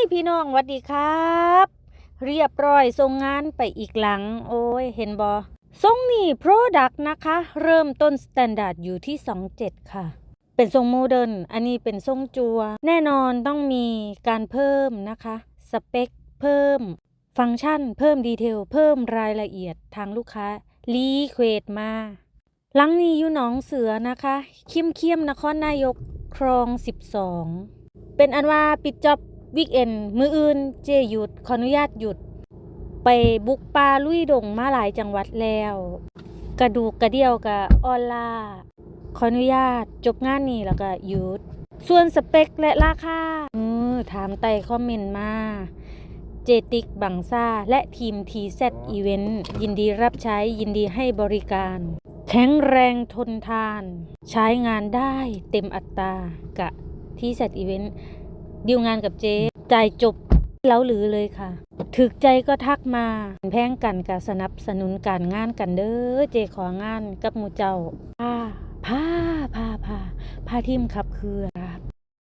ยพี่น้องหวัดดีครับ เรียบร้อยส่งงานไปอีกหลัง โอ้ย เห็นบอทรงนี่โปรดักนะคะ เริ่มต้นสแตนดาร์ดอยู่ที่ 27 ค่ะ เป็นทรงโมเดิร์นอันนี้เป็นทรงจัว แน่นอนต้องมีการเพิ่มนะคะ สเปค เพิ่ม ฟังก์ชัน เพิ่มดีเทล เพิ่มรายละเอียดทางลูกค้ารีเควสมาหลังนี้อยู่หนองเสือนะคะ คิมเคียมนครนายกครอง 12 เป็นอันว่าปิดจ็อบ วิกเอนมืออื่นเจหยุดขออนุญาตหยุด ไปบุกป่าลุยดงมาหลายจังหวัดแล้ว กระดูกกระเดี่ยวกับออนล่าขออนุญาตจบงานนี้แล้วก็หยุด ส่วนสเปคและราคาออถามไต่คอมเมนต์มา เจติกบังซาและทีม TZ Event ยินดีรับใช้ยินดีให้บริการ แข็งแรงทนทาน ใช้งานได้เต็มอัตรากะที่ TZ Event ดีลงานกับเจจ่ายจบแล้วหรือเลยค่ะ ถึกใจก็ทักมาแพงกันกับสนับสนุนการงานกันเด้อเจของานกับมูเจ้าพาพาพาพาพาทีมขับเคลื่อน